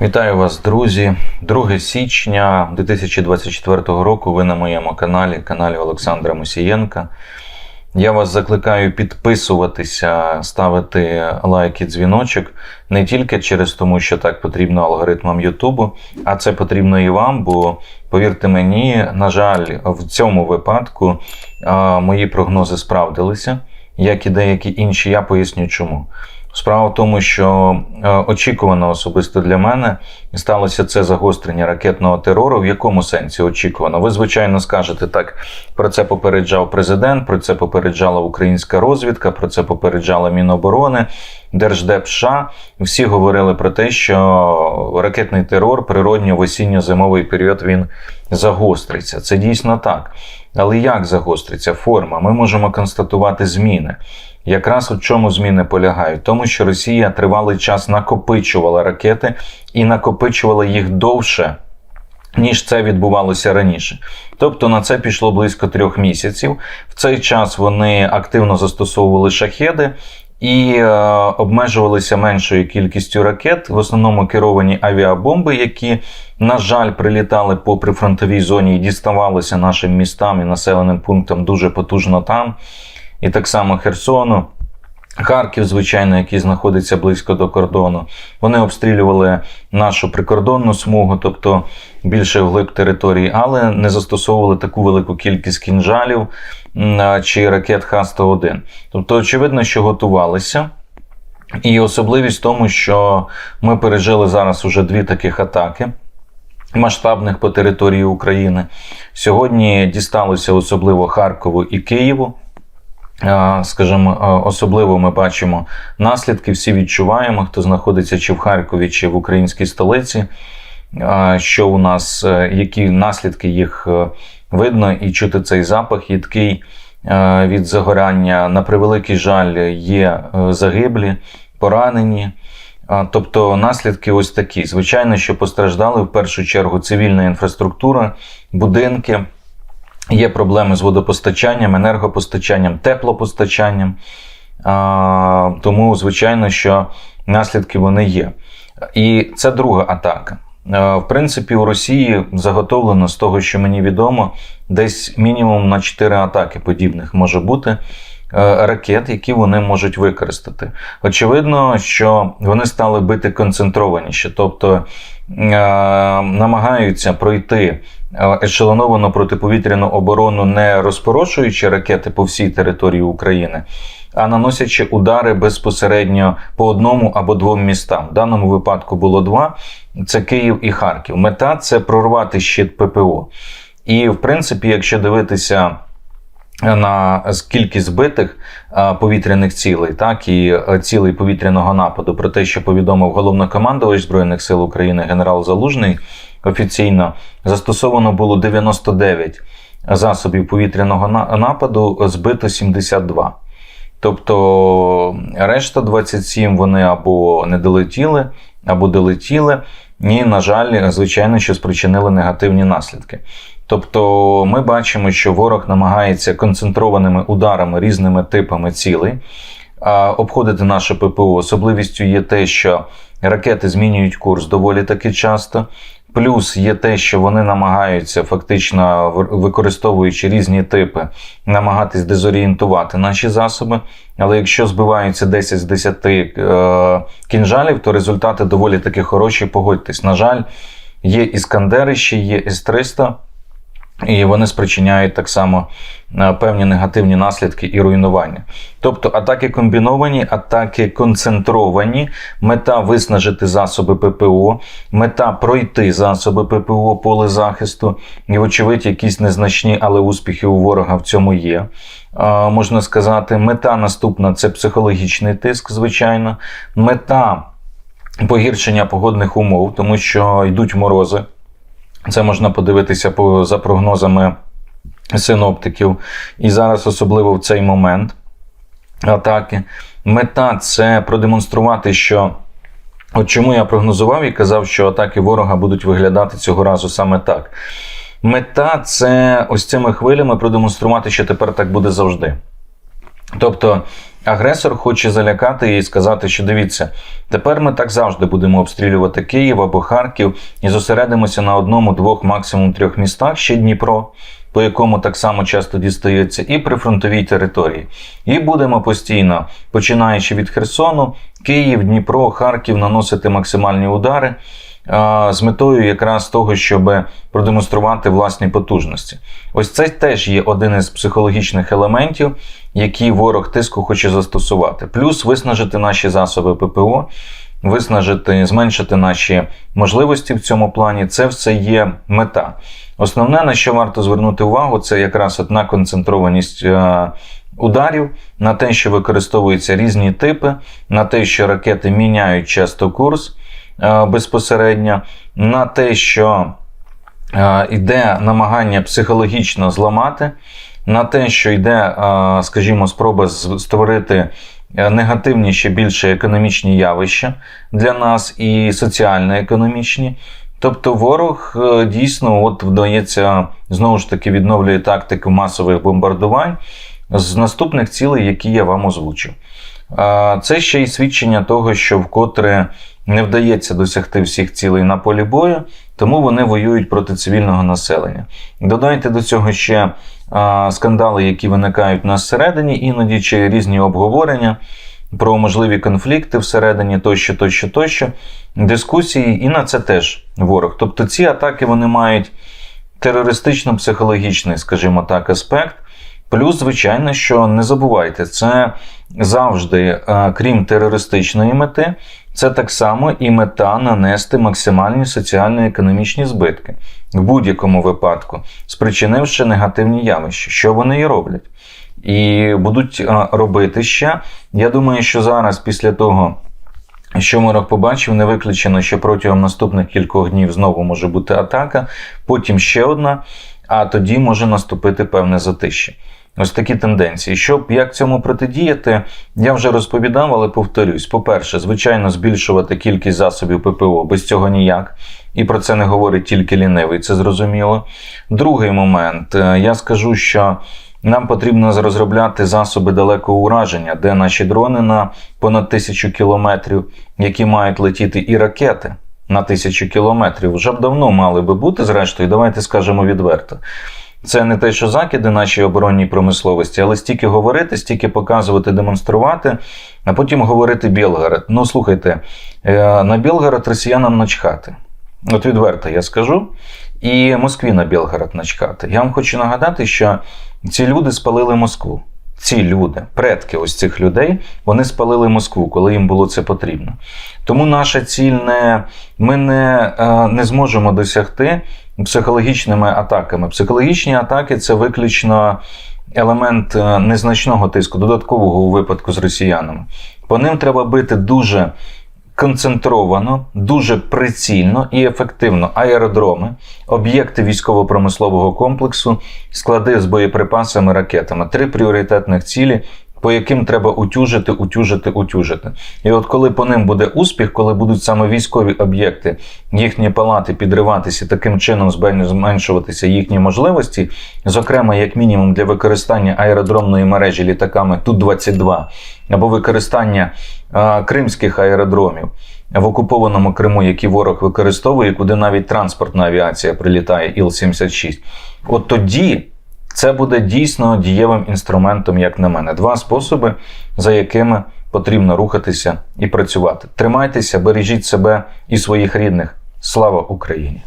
Вітаю вас, друзі. 2 січня 2024 року. Ви на моєму каналі, каналі Олександра Мусієнка. Я вас закликаю підписуватися, ставити лайки, дзвіночок не тільки через тому, що так потрібно алгоритмам Ютубу, а це потрібно і вам, бо повірте мені, на жаль, в цьому випадку мої прогнози справдилися, як і деякі інші. Я поясню чому. Справа в тому, що е, очікувано особисто для мене сталося це загострення ракетного терору. В якому сенсі очікувано? Ви, звичайно, скажете так. Про це попереджав президент, про це попереджала українська розвідка, про це попереджала Міноборони, Держдеп США. Всі говорили про те, що ракетний терор природньо в осінньо-зимовий період він загостриться. Це дійсно так. Але як загостриться форма? Ми можемо констатувати зміни. Якраз у чому зміни полягають? Тому що Росія тривалий час накопичувала ракети і накопичувала їх довше. Ніж це відбувалося раніше. Тобто на це пішло близько трьох місяців. В цей час вони активно застосовували шахеди і е, обмежувалися меншою кількістю ракет, в основному керовані авіабомби, які, на жаль, прилітали по прифронтовій зоні і діставалися нашим містам і населеним пунктам дуже потужно там і так само Херсону. Харків, звичайно, який знаходиться близько до кордону. Вони обстрілювали нашу прикордонну смугу, тобто більше вглиб території, але не застосовували таку велику кількість кінжалів чи ракет Х-101. Тобто, очевидно, що готувалися. І особливість в тому, що ми пережили зараз уже дві таких атаки. Масштабних по території України. Сьогодні дісталося особливо Харкову і Києву. Скажімо, особливо ми бачимо наслідки, всі відчуваємо, хто знаходиться чи в Харкові, чи в українській столиці. Що у нас, е, які наслідки їх е, видно, і чути цей запах їдкий е, від загорання. На превеликий жаль, є загиблі, поранені. Тобто наслідки ось такі. Звичайно, що постраждали в першу чергу цивільна інфраструктура, будинки. Є проблеми з водопостачанням, енергопостачанням, теплопостачанням. Тому, звичайно, що наслідки вони є. І це друга атака. В принципі, у Росії заготовлено з того, що мені відомо, десь мінімум на 4 атаки подібних може бути ракет, які вони можуть використати. Очевидно, що вони стали бити концентрованіше, тобто намагаються пройти ешелоновану протиповітряну оборону, не розпорошуючи ракети по всій території України, а наносячи удари безпосередньо по одному або двом містам. В даному випадку було два: це Київ і Харків. Мета це прорвати щит ППО. І, в принципі, якщо дивитися. На кількість збитих повітряних цілей, так і цілей повітряного нападу, про те, що повідомив головнокомандувач збройних сил України генерал Залужний, офіційно застосовано було 99 засобів повітряного нападу, збито 72. Тобто решта 27 вони або не долетіли, або долетіли, і, на жаль, звичайно, що спричинили негативні наслідки. Тобто ми бачимо, що ворог намагається концентрованими ударами різними типами цілей обходити наше ППО. Особливістю є те, що ракети змінюють курс доволі таки часто. Плюс є те, що вони намагаються фактично використовуючи різні типи, намагатись дезорієнтувати наші засоби. Але якщо збиваються 10 з 10 е, кінжалів, то результати доволі таки хороші. Погодьтесь. На жаль, є іскандери, ще є С-300. І вони спричиняють так само е, певні негативні наслідки і руйнування. Тобто атаки комбіновані, атаки концентровані, мета виснажити засоби ППО, мета пройти засоби ППО поле захисту. І, вочевидь, якісь незначні, але успіхи у ворога в цьому є. Можна сказати, мета наступна це психологічний тиск, звичайно. Мета погіршення погодних умов, тому що йдуть морози. Це можна подивитися по, за прогнозами синоптиків. І зараз, особливо в цей момент атаки. Мета це продемонструвати, що. От чому я прогнозував і казав, що атаки ворога будуть виглядати цього разу саме так. Мета це ось цими хвилями продемонструвати, що тепер так буде завжди. Тобто Агресор хоче залякати і сказати, що дивіться, тепер ми так завжди будемо обстрілювати Київ або Харків і зосередимося на одному, двох, максимум трьох містах, ще Дніпро, по якому так само часто дістається, і прифронтовій території. І будемо постійно, починаючи від Херсону, Київ, Дніпро, Харків, наносити максимальні удари з метою якраз того, щоб продемонструвати власні потужності. Ось це теж є один із психологічних елементів, які ворог тиску хоче застосувати. Плюс виснажити наші засоби ППО, виснажити, зменшити наші можливості в цьому плані. Це все є мета. Основне, на що варто звернути увагу, це якраз от на концентрованість. е, Ударів на те, що використовуються різні типи, на те, що ракети міняють часто курс безпосередньо, на те, що е, йде намагання психологічно зламати, на те, що йде, е, скажімо, спроба створити е, негативні ще більше економічні явища для нас і соціально-економічні. Тобто ворог е, дійсно от вдається знову ж таки відновлює тактику масових бомбардувань з наступних цілей, які я вам озвучив. Це ще й свідчення того, що вкотре не вдається досягти всіх цілей на полі бою, тому вони воюють проти цивільного населення. Додайте до цього ще скандали, які виникають у нас всередині, іноді чи різні обговорення про можливі конфлікти всередині, тощо, тощо, тощо, дискусії, і на це теж ворог. Тобто ці атаки вони мають терористично-психологічний, скажімо так, аспект. Плюс, звичайно, що не забувайте, це завжди, е, крім терористичної мети, це так само і мета нанести максимальні соціально-економічні збитки в будь-якому випадку, спричинивши негативні явища, що вони і роблять. І будуть е, робити ще. Я думаю, що зараз, після того, що Морок побачив, не виключено, що протягом наступних кількох днів знову може бути атака, потім ще одна, а тоді може наступити певне затище. Ось такі тенденції. Щоб як цьому протидіяти, я вже розповідав, але повторюсь: по-перше, звичайно, збільшувати кількість засобів ППО без цього ніяк. І про це не говорить тільки лінивий, це зрозуміло. Другий момент, е, я скажу, що нам потрібно розробляти засоби далекого ураження, де наші дрони на понад тисячу кілометрів, які мають летіти і ракети на тисячу кілометрів, вже б давно мали би бути, зрештою, давайте скажемо відверто. Це не те, що закиди нашій оборонній промисловості, але стільки говорити, стільки показувати, демонструвати, а потім говорити Білгород. Ну, слухайте, е, на Білгород росіянам начхати. От відверто я скажу. І Москві на Білгород начкати. Я вам хочу нагадати, що ці люди спалили Москву. Ці люди, предки ось цих людей, вони спалили Москву, коли їм було це потрібно. Тому наша ціль не ми не, е, не зможемо досягти психологічними атаками. Психологічні атаки це виключно елемент е, незначного тиску, додаткового у випадку з росіянами. По ним треба бити дуже концентровано, дуже прицільно і ефективно аеродроми, об'єкти військово-промислового комплексу, склади з боєприпасами, ракетами. Три пріоритетних цілі. По яким треба утюжити, утюжити, утюжити. І от коли по ним буде успіх, коли будуть саме військові об'єкти, їхні палати підриватися, таким чином зменшуватися їхні можливості, зокрема, як мінімум, для використання аеродромної мережі літаками Ту-22 або використання а, кримських аеродромів в окупованому Криму, які ворог використовує, куди навіть транспортна авіація прилітає Іл-76. От тоді. Це буде дійсно дієвим інструментом, як на мене. Два способи, за якими потрібно рухатися і працювати. Тримайтеся, бережіть себе і своїх рідних. Слава Україні!